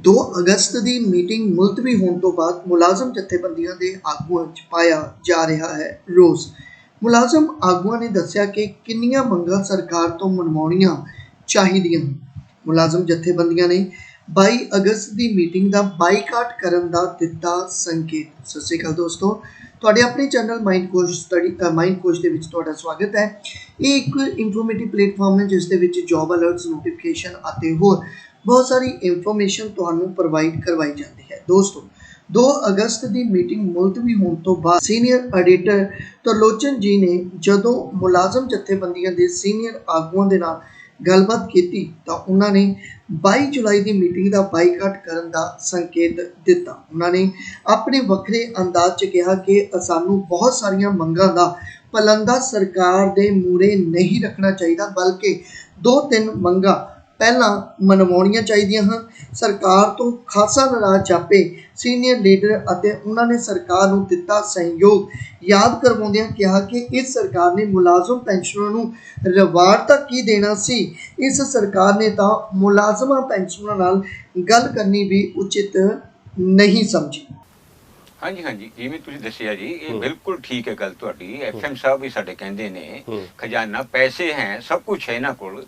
2 ਅਗਸਤ ਦੀ meeting ਮੁਲਤਵੀ ਹੋਣ ਤੋਂ ਬਾਅਦ ਮੁਲਾਜ਼ਮ ਜਥੇਬੰਦੀਆਂ ਦੇ ਆਗੂਆਂ 'ਚ ਪਾਇਆ ਜਾ ਰਿਹਾ ਹੈ ਰੋਸ। ਮੁਲਾਜ਼ਮ ਆਗੂਆਂ ਨੇ ਦੱਸਿਆ ਕਿ ਕਿੰਨੀਆਂ ਮੰਗਾਂ ਸਰਕਾਰ ਤੋਂ ਮਨਵਾਉਣੀਆਂ ਚਾਹੀਦੀਆਂ ਮੁਲਾਜ਼ਮ ਜਥੇਬੰਦੀਆਂ ਨੇ 22 ਅਗਸਤ ਦੀ ਮੀਟਿੰਗ ਦਾ ਬਾਈਕਾਟ ਕਰਨ ਦਾ ਦਿੱਤਾ ਸੰਕੇਤ। ਸਤਿ ਸ਼੍ਰੀ ਅਕਾਲ ਦੋਸਤੋ। ਤੁਹਾਡੇ ਆਪਣੇ channel Mind Coach Study Mind Coach ਦੇ ਵਿੱਚ ਤੁਹਾਡਾ ਸਵਾਗਤ ਹੈ। ਇਹ ਇੱਕ ਇਨਫੋਰਮੇਟਿਵ ਪਲੇਟਫਾਰਮ ਹੈ ਜਿਸ ਦੇ ਵਿੱਚ ਜੌਬ ਅਲਰਟਸ ਨੋਟੀਫਿਕੇਸ਼ਨ ਅਤੇ ਹੋਰ ਬਹੁਤ ਸਾਰੀ ਇਨਫੋਰਮੇਸ਼ਨ ਤੁਹਾਨੂੰ ਪ੍ਰੋਵਾਈਡ ਕਰਵਾਈ ਜਾਂਦੀ ਹੈ। ਦੋਸਤੋ 2 ਅਗਸਤ ਦੀ ਮੀਟਿੰਗ ਮੁਲਤਵੀ ਹੋਣ ਤੋਂ ਬਾਅਦ ਸੀਨੀਅਰ ਐਡੀਟਰ ਤਰਲੋਚਨ ਜੀ ਨੇ ਜਦੋਂ ਮੁਲਾਜ਼ਮ ਜਥੇਬੰਦੀਆਂ ਦੇ ਸੀਨੀਅਰ ਆਗੂਆਂ ਦੇ ਨਾਲ ਗੱਲਬਾਤ ਕੀਤੀ ਤਾਂ ਉਹਨਾਂ ਨੇ 22 ਜੁਲਾਈ ਦੀ ਮੀਟਿੰਗ ਦਾ ਬਾਈਕਾਟ ਕਰਨ ਦਾ ਸੰਕੇਤ ਦਿੱਤਾ। ਉਹਨਾਂ ਨੇ ਆਪਣੇ ਵੱਖਰੇ ਅੰਦਾਜ਼ 'ਚ ਕਿਹਾ ਕਿ ਸਾਨੂੰ ਬਹੁਤ ਸਾਰੀਆਂ ਮੰਗਾਂ ਦਾ ਪਲੰਦਾ ਸਰਕਾਰ ਦੇ ਮੂਰੇ ਨਹੀਂ ਰੱਖਣਾ ਚਾਹੀਦਾ, ਬਲਕਿ ਦੋ ਤਿੰਨ ਮੰਗਾਂ ਪਹਿਲਾਂ ਮਨਵਾਉਣੀਆਂ ਚਾਹੀਦੀਆਂ ਹਨ। ਸਰਕਾਰ ਤੋਂ ਖਾਸਾ ਨਾਰਾਜ਼ ਜਾਪੇ ਸੀਨੀਅਰ ਲੀਡਰ ਅਤੇ ਉਹਨਾਂ ਨੇ ਸਰਕਾਰ ਨੂੰ ਦਿੱਤਾ ਸਹਿਯੋਗ। ਯਾਦ ਕਰਵਾਉਂਦਿਆਂ ਕਿਹਾ ਕਿ ਇਸ ਸਰਕਾਰ ਨੇ ਮੁਲਾਜ਼ਮ ਪੈਨਸ਼ਨਰਾਂ ਨੂੰ ਰਿਵਾਰਡ ਤਾਂ ਕੀ ਦੇਣਾ ਸੀ? ਇਸ ਸਰਕਾਰ ਨੇ ਤਾਂ ਮੁਲਾਜ਼ਮਾਂ ਪੈਨਸ਼ਨਰਾਂ ਨਾਲ ਗੱਲ ਕਰਨੀ ਵੀ ਉਚਿਤ ਨਹੀਂ ਸਮਝੀ। ਹਾਂਜੀ ਹਾਂਜੀ। ਜਿਵੇਂ ਤੁਸੀਂ ਦੱਸਿਆ ਜੀ ਇਹ ਬਿਲਕੁਲ ਠੀਕ ਹੈ ਗੱਲ ਤੁਹਾਡੀ। ਐਫਐਮ ਸਾਹਿਬ ਵੀ ਸਾਡੇ ਕਹਿੰਦੇ ਨੇ ਖਜ਼ਾਨਾ ਪੈਸੇ ਹੈ ਸਭ ਕੁਝ ਹੈ ਇਹਨਾਂ ਕੋਲ।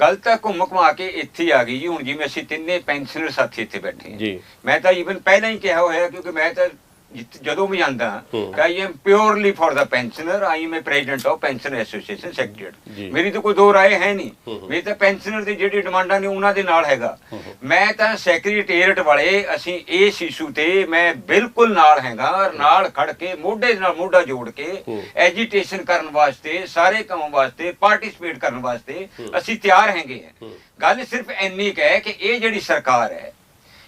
ਗੱਲ ਤਾਂ ਘੁੰਮ ਘੁਮਾ ਕੇ ਇੱਥੇ ਆ ਗਈ ਜੀ। ਹੁਣ ਜਿਵੇਂ ਅਸੀਂ ਤਿੰਨੇ ਪੈਨਸ਼ਨਰ ਸਾਥੀ ਇੱਥੇ ਬੈਠੇ ਹਾਂ। ਮੈਂ ਤਾਂ ਈਵਨ ਪਹਿਲਾਂ ਹੀ ਕਿਹਾ ਹੋਇਆ ਕਿਉਂਕਿ ਮੈਂ ਤਾਂ ਜਿੱਤ- ਜਦੋਂ ਵੀ ਜਾਂਦਾ ਹੂੰ। I am purely for the pensioner I am president of pension association ji. Secretary ਮੇਰੀ ਤਾਂ ਕੋਈ ਦੋ ਰਾਏ ਹੈ ਨਹੀਂ ਹੂੰ। ਮੇਰੀ ਤਾਂ ਪੈਨਸ਼ਨਰ ਦੀ ਜਿਹੜੀ ਡਿਮਾਂਡਾਂ ਨੇ ਉਹਨਾਂ ਦੇ ਨਾਲ ਹੈਗਾ ਮੈਂ ਤਾਂ ਸੈਕਟਰੀਏਟ ਵਾਲੇ ਅਸੀਂ ਇਸ ਇਸ਼ੂ ਤੇ ਮੈਂ ਬਿਲਕੁਲ ਨਾਲ ਹੈਗਾ ਔਰ ਨਾਲ ਖੜ ਕੇ ਮੋਢੇ ਨਾਲ ਮੋਢਾ ਜੋੜ ਕੇ ਹੂੰ। ਐਜੀਟੇਸ਼ਨ ਕਰਨ ਵਾਸਤੇ ਸਾਰੇ ਕੰਮਾਂ ਵਾਸਤੇ ਪਾਰਟਿਸਿਪੇਟ ਕਰਨ ਵਾਸਤੇ। ਅਸੀਂ ਤਿਆਰ ਹੈਗੇ ਹੂੰ। ਗੱਲ ਸਿਰਫ ਇੰਨੀ ਕੁ ਹੈ ਕਿ ਇਹ ਜਿਹੜੀ ਸਰਕਾਰ ਹੈ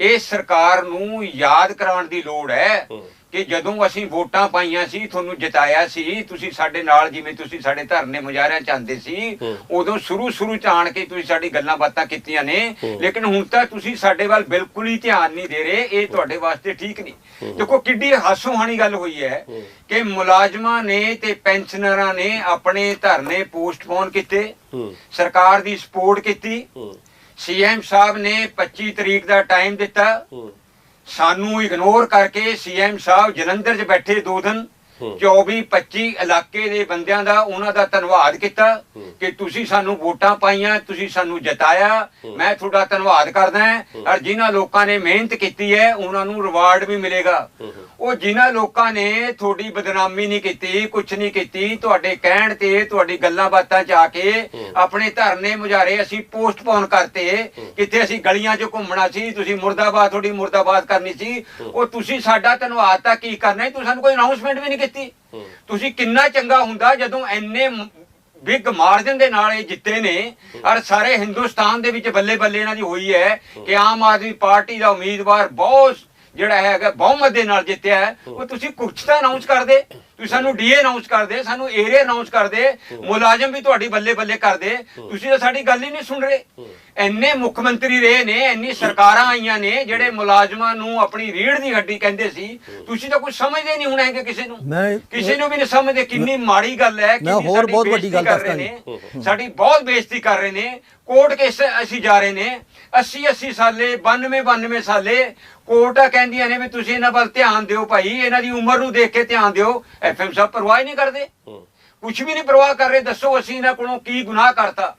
ਇਹ ਸਰਕਾਰ ਨੂੰ ਯਾਦ ਕਰਾਉਣ ਦੀ ਲੋੜ ਹੈ। ਕਿ ਜਦੋਂ ਅਸੀਂ ਵੋਟਾਂ ਪਾਈਆਂ ਸੀ ਤੁਹਾਨੂੰ ਜਿਤਾਇਆ ਸੀ ਤੁਸੀਂ ਸਾਡੇ ਨਾਲ ਜਿਵੇਂ ਤੁਸੀਂ ਸਾਡੇ ਧਰਨੇ ਮੁਜ਼ਾਹਰਿਆਂ ਚਾਹੁੰਦੇ ਸੀ। ਉਦੋਂ ਸ਼ੁਰੂ ਸ਼ੁਰੂ ਚ ਆਣ ਕੇ ਤੁਸੀਂ ਸਾਡੀ ਗੱਲਾਂ ਬਾਤਾਂ ਕੀਤੀਆਂ ਨੇ। ਲੇਕਿਨ ਹੁਣ ਤਾਂ ਤੁਸੀਂ ਸਾਡੇ ਵੱਲ ਬਿਲਕੁਲ ਹੀ ਧਿਆਨ ਨਹੀਂ ਦੇ ਰਹੇ ਇਹ ਤੁਹਾਡੇ ਵਾਸਤੇ ਠੀਕ ਨਹੀਂ। ਦੇਖੋ ਕਿੱਡੀ ਹਾਸੋਹਾਣੀ ਗੱਲ ਹੋਈ ਹੈ। ਕਿ ਮੁਲਾਜ਼ਮਾਂ ਨੇ ਤੇ ਪੈਨਸ਼ਨਰਾਂ ਨੇ ਆਪਣੇ ਧਰਨੇ ਪੋਸਟਪੋਨ ਕੀਤੇ ਸਰਕਾਰ ਦੀ ਸਪੋਰਟ ਕੀਤੀ ਸੀਐਮ ਸਾਹਿਬ ਨੇ 25 ਤਰੀਕ ਦਾ ਟਾਈਮ ਦਿੱਤਾ ਸਾਨੂੰ ਇਗਨੋਰ ਕਰਕੇ ਸੀਐਮ ਸਾਹਿਬ ਜਲੰਧਰ 'ਚ ਬੈਠੇ ਦੋ ਦਿਨ। 24 25 ਇਲਾਕੇ ਦੇ ਬੰਦਿਆਂ ਦਾ ਉਹਨਾਂ ਦਾ ਧੰਨਵਾਦ ਕੀਤਾ। ਕਿ ਤੁਸੀਂ ਸਾਨੂੰ ਵੋਟਾਂ ਪਾਈਆਂ ਤੁਸੀਂ ਸਾਨੂੰ ਜਿਤਾਇਆ। ਮੈਂ ਤੁਹਾਡਾ ਧੰਨਵਾਦ ਕਰਦਾ। ਔਰ ਜਿਨ੍ਹਾਂ ਲੋਕਾਂ ਨੇ ਮਿਹਨਤ ਕੀਤੀ ਹੈ ਉਹਨਾਂ ਨੂੰ ਰਿਵਾਰਡ ਵੀ ਮਿਲੇਗਾ। ਉਹ ਜਿਨ੍ਹਾਂ ਲੋਕਾਂ ਨੇ ਤੁਹਾਡੀ ਬਦਨਾਮੀ ਨਹੀਂ ਕੀਤੀ ਕੁਝ ਨਹੀਂ ਕੀਤੀ ਤੁਹਾਡੇ ਕਹਿਣ ਤੇ ਤੁਹਾਡੀ ਗੱਲਾਂ ਬਾਤਾਂ ਚ ਆ ਕੇ। ਆਪਣੇ ਧਰਨੇ ਮੁਜ਼ਾਰੇ ਅਸੀਂ ਪੋਸਟਪੋਨ ਕਰਤੇ। ਕਿਤੇ ਅਸੀਂ ਗਲੀਆਂ 'ਚ ਘੁੰਮਣਾ ਸੀ ਤੁਸੀਂ ਮੁਰਦਾਬਾਦ ਤੁਹਾਡੀ ਮੁਰਦਾਬਾਦ ਕਰਨੀ ਸੀ। ਉਹ ਤੁਸੀਂ ਸਾਡਾ ਧੰਨਵਾਦ ਤਾਂ ਕੀ ਕਰਨਾ ਤੁਸੀਂ ਸਾਨੂੰ ਕੋਈ ਅਨਾਉਂਸਮੈਂਟ ਵੀ ਨਹੀਂ ਕੀਤੀ ਤੁਸੀਂ ਕਿੰਨਾ ਚੰਗਾ ਹੁੰਦਾ ਜਦੋਂ ਐਨੇ ਬਿਗ ਮਾਰਜਨ ਦੇ ਨਾਲ ਇਹ ਜਿੱਤੇ ਨੇ। ਔਰ ਸਾਰੇ ਹਿੰਦੁਸਤਾਨ ਦੇ ਵਿੱਚ ਬੱਲੇ ਬੱਲੇ ਇਹਨਾਂ ਦੀ ਹੋਈ ਹੈ ਕਿ ਆਮ ਆਦਮੀ ਪਾਰਟੀ ਦਾ ਉਮੀਦਵਾਰ ਬਹੁਤ ਜਿਹੜਾ ਹੈਗਾ ਬਹੁਮਤ ਦੇ ਨਾਲ ਜਿੱਤਿਆ ਹੈ ਉਹ ਤੁਸੀਂ ਕੁਛ ਤਾਂ ਅਨਾਉਂਸ ਕਰਦੇ ਤੁਸੀਂ ਸਾਨੂੰ ਡੀਏ ਅਨਾਉਂਸ ਕਰਦੇ ਸਾਨੂੰ ਏਰੀਆ ਅਨਾਉਂਸ ਕਰਦੇ ਮੁਲਾਜ਼ਮ ਵੀ ਤੁਹਾਡੀ ਬੱਲੇ ਬੱਲੇ ਕਰਦੇ ਤੁਸੀਂ ਤਾਂ ਸਾਡੀ ਗੱਲ ਹੀ ਨਹੀਂ ਸੁਣ ਰਹੇ। ਇੰਨੇ ਮੁੱਖ ਮੰਤਰੀ ਰਹੇ ਨੇ ਇੰਨੀ ਸਰਕਾਰਾਂ ਆਈਆਂ ਨੇ ਜਿਹੜੇ ਮੁਲਾਜ਼ਮਾਂ ਨੂੰ ਆਪਣੀ ਰੀੜ ਦੀ ਹੱਡੀ ਕਹਿੰਦੇ ਸੀ ਤੁਸੀਂ ਤਾਂ ਕੁਝ ਸਮਝਦੇ ਨਹੀਂ ਹੁਣ ਹੈਗੇ ਕਿਸੇ ਨੂੰ। ਕਿਸੇ ਨੂੰ ਵੀ ਨਹੀਂ ਸਮਝਦੇ ਕਿੰਨੀ ਮਾੜੀ ਗੱਲ ਹੈ ਕਿੰਨੀ ਹੋਰ ਸਾਡੀ ਬਹੁਤ ਵੱਡੀ ਗੱਲ ਬੇਇੱਜ਼ਤੀ ਕਰ ਰਹੇ ਦੱਸਦਾ ਨੇ। ਸਾਡੀ ਬਹੁਤ ਬੇਇੱਜ਼ਤੀ ਕਰ ਰਹੇ ਨੇ ਕੋਰਟ ਕੇਸ ਅਸੀਂ ਜਾ ਰਹੇ ਨੇ 80 80 ਸਾਲੇ 92 92 ਸਾਲੇ ਕੋਰਟਾਂ ਕਹਿੰਦੀਆਂ ਨੇ ਵੀ ਤੁਸੀਂ ਇਹਨਾਂ ਵੱਲ ਧਿਆਨ ਦਿਓ ਭਾਈ ਇਹਨਾਂ ਦੀ ਉਮਰ ਨੂੰ ਦੇਖ ਕੇ ਧਿਆਨ ਦਿਓ। ਐਫਐਮ ਸਾਹਿਬ ਪਰਵਾਹ ਹੀ ਨਹੀਂ ਕਰਦੇ। ਕੁਝ ਵੀ ਨਹੀਂ ਪਰਵਾਹ ਕਰ ਰਹੇ ਦੱਸੋ ਅਸੀਂ ਇਹਨਾਂ ਕੋਲੋਂ ਕੀ ਗੁਨਾਹ ਕਰਤਾ।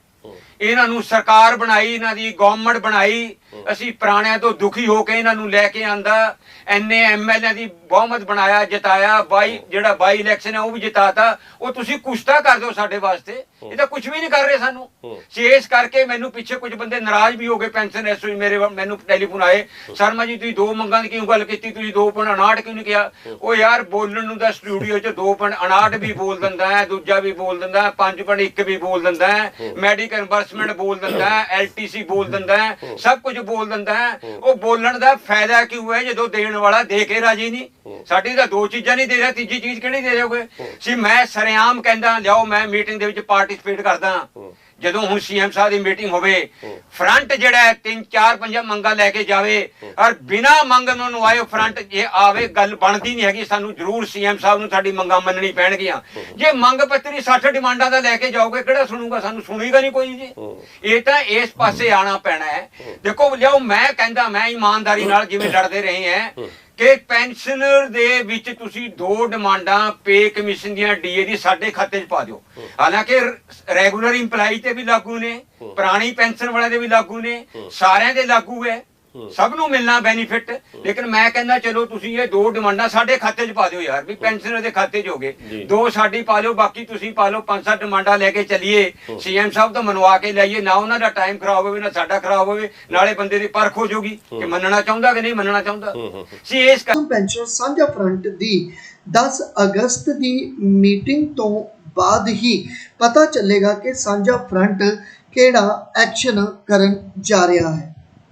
ਇਹਨਾਂ ਨੂੰ ਸਰਕਾਰ ਬਣਾਈ ਇਹਨਾਂ ਦੀ ਗਵਰਨਮੈਂਟ ਬਣਾਈ। ਅਸੀਂ ਪੁਰਾਣਿਆਂ ਤੋਂ ਦੁਖੀ ਹੋ ਕੇ ਇਹਨਾਂ ਨੂੰ ਲੈ ਕੇ ਆਂਦਾ। ਐਨੇ ਐਮਐਲਏ ਦੀ ਬਹੁਮਤ ਬਣਾਇਆ ਜਿਤਾਇਆ। ਬਾਈ ਜਿਹੜਾ ਬਾਈ ਇਲੈਕਸ਼ਨ ਹੈ ਉਹ ਵੀ ਜਿਤਾਤਾ। ਉਹ ਤੁਸੀਂ ਕੁਸ਼ਤਾ ਕਰ ਦਿਓ ਸਾਡੇ ਵਾਸਤੇ। ਇਹ ਤਾਂ ਕੁਝ ਵੀ ਨਹੀਂ ਕਰ ਰਹੇ ਸਾਨੂੰ। ਇਸ ਕਰਕੇ ਮੈਨੂੰ ਪਿੱਛੇ ਕੁਝ ਬੰਦੇ ਨਾਰਾਜ਼ ਵੀ ਹੋ ਗਏ ਪੈਨਸ਼ਨ ਐਸੋ ਮੇਰੇ ਮੈਨੂੰ ਟੈਲੀਫੋਨ ਆਏ। ਸ਼ਰਮਾ ਜੀ ਤੁਸੀਂ ਦੋ ਮੰਗਾਂ ਦੀ ਕਿਉਂ ਗੱਲ ਕੀਤੀ? ਤੁਸੀਂ 2.59 ਕਿਉਂ ਨਹੀਂ ਕਿਹਾ? ਉਹ ਯਾਰ ਬੋਲਣ ਨੂੰ ਤਾਂ ਸਟੂਡੀਓ 'ਚ 2.59 ਵੀ ਬੋਲ ਦਿੰਦਾ ਹੈ ਦੂਜਾ ਵੀ ਬੋਲ ਦਿੰਦਾ ਹੈ 5.1 ਵੀ ਬੋਲ ਦਿੰਦਾ ਹੈ। ਮੈਡੀਕਲ ਰਿੰਬਰਸਮੈਂਟ ਬੋਲ ਦਿੰਦਾ ਐਲਟੀਸੀ ਬੋਲ ਦਿੰਦਾ ਸਭ ਕੁਝ ਬੋਲ ਦਿੰਦਾ ਹੈ। ਉਹ ਬੋਲਣ ਦਾ ਫਾਇਦਾ ਕਿਉਂ ਹੈ? ਜਦੋਂ ਦੇਣ ਵਾਲਾ ਦੇ ਕੇ ਰਾਜੀ ਨਹੀਂ। ਸਾਡੀ ਤਾਂ ਦੋ ਚੀਜ਼ਾਂ ਨਹੀਂ ਦੇ ਰਿਹਾ ਤੀਜੀ ਚੀਜ਼ ਕਿਹੜੀ ਦੇ ਰਹੋਗੇ ਸੀ ਮੈਂ ਸਰੇਆਮ ਕਹਿੰਦਾ ਲਿਆਓ ਮੈਂ ਮੀਟਿੰਗ ਦੇ ਵਿੱਚ ਪਾਰਟਿਸਿਪੇਟ ਕਰਦਾ। ਜਦੋਂ ਹੁਣ ਸੀਐਮ ਸਾਹਿਬ ਦੀ ਮੀਟਿੰਗ ਹੋਵੇ ਫਰੰਟ ਜਿਹੜਾ ਤਿੰਨ ਚਾਰ ਪੰਜਾਂ ਮੰਗਾਂ ਲੈ ਕੇ ਜਾਵੇ ਔਰ ਬਿਨਾ ਮੰਗ ਨੂੰ ਆਏ ਫਰੰਟ ਜੇ ਆਵੇ ਗੱਲ ਬਣਦੀ ਨਹੀਂ ਹੈਗੀ ਸਾਨੂੰ ਜ਼ਰੂਰ ਸੀਐਮ ਸਾਹਿਬ ਨੂੰ ਸਾਡੀ ਮੰਗਾਂ ਮੰਨਣੀ ਪੈਣਗੀਆਂ। ਜੇ ਮੰਗ ਪੱਤਰੀ 60 ਡਿਮਾਂਡਾਂ ਦਾ ਲੈ ਕੇ ਜਾਓਗੇ ਕਿਹੜਾ ਸੁਣੂਗਾ? ਸਾਨੂੰ ਸੁਣੇਗਾ ਨਹੀਂ ਕੋਈ ਜੀ। ਇਹ ਤਾਂ ਇਸ ਪਾਸੇ ਆਣਾ ਪੈਣਾ ਹੈ। ਦੇਖੋ ਲਿਆਓ ਮੈਂ ਕਹਿੰਦਾ ਮੈਂ ਇਮਾਨਦਾਰੀ ਨਾਲ ਜਿਵੇਂ ਲੜਦੇ ਰਹੇ ਹੈ। ਕਿ ਪੈਨਸ਼ਨਰ ਦੇ ਵਿੱਚ ਤੁਸੀਂ ਦੋ ਡਿਮਾਂਡਾਂ ਪੇ ਕਮਿਸ਼ਨ ਦੀਆਂ ਡੀਏ ਦੀ ਸਾਡੇ ਖਾਤੇ 'ਚ ਪਾ ਦਿਓ। ਹਾਲਾਂਕਿ ਰੈਗੂਲਰ EMPLOYE ਤੇ ਵੀ ਲਾਗੂ ਨੇ ਪੁਰਾਣੀ ਪੈਨਸ਼ਨ ਵਾਲਿਆਂ ਦੇ ਵੀ ਲਾਗੂ ਨੇ ਸਾਰਿਆਂ ਦੇ ਲਾਗੂ ਹੈ। ਸਭ ਨੂੰ ਮਿਲਣਾ ਬੈਨੀਫਿਟ ਲੇਕਿਨ ਮੈਂ ਕਹਿੰਦਾ ਚਲੋ ਤੁਸੀਂ ਇਹ ਦੋ ਡਿਮਾਂਡਾਂ ਸਾਡੇ ਖਾਤੇ 'ਚ ਪਾ ਦਿਓ ਯਾਰ ਵੀ ਪੈਨਸ਼ਨਰ ਦੇ ਖਾਤੇ 'ਚ ਹੋਗੇ। ਦੋ ਸਾਡੀ ਪਾ ਲਿਓ ਬਾਕੀ ਤੁਸੀਂ ਪਾ ਲਓ ਪੰਜ ਸੱਤ ਡਿਮਾਂਡਾਂ ਲੈ ਕੇ ਚੱਲੀਏ। ਸੀਐਮ ਸਾਹਿਬ ਤੋਂ ਮਨਵਾ ਕੇ ਲਿਆਈਏ ਨਾ ਉਹਨਾਂ ਦਾ ਟਾਈਮ ਖਰਾਬ ਹੋਵੇ ਨਾ ਸਾਡਾ ਖਰਾਬ ਹੋਵੇ ਨਾਲੇ ਬੰਦੇ ਦੀ ਪਰਖ ਹੋ ਜਾਊਗੀ ਕਿ ਮੰਨਣਾ ਚਾਹੁੰਦਾ ਕਿ ਨਹੀਂ ਮੰਨਣਾ ਚਾਹੁੰਦਾ। ਸੀ ਇਸ ਪੈਨਸ਼ਨ ਸਾਂਝਾ ਫਰੰਟ ਦੀ 10 ਅਗਸਤ ਦੀ ਮੀਟਿੰਗ ਤੋਂ ਬਾਅਦ ਹੀ ਪਤਾ ਚੱਲੇਗਾ ਕਿ ਸਾਂਝਾ ਫਰੰਟ ਕਿਹੜਾ ਐਕਸ਼ਨ ਕਰਨ ਜਾ ਰਿਹਾ ਹੈ।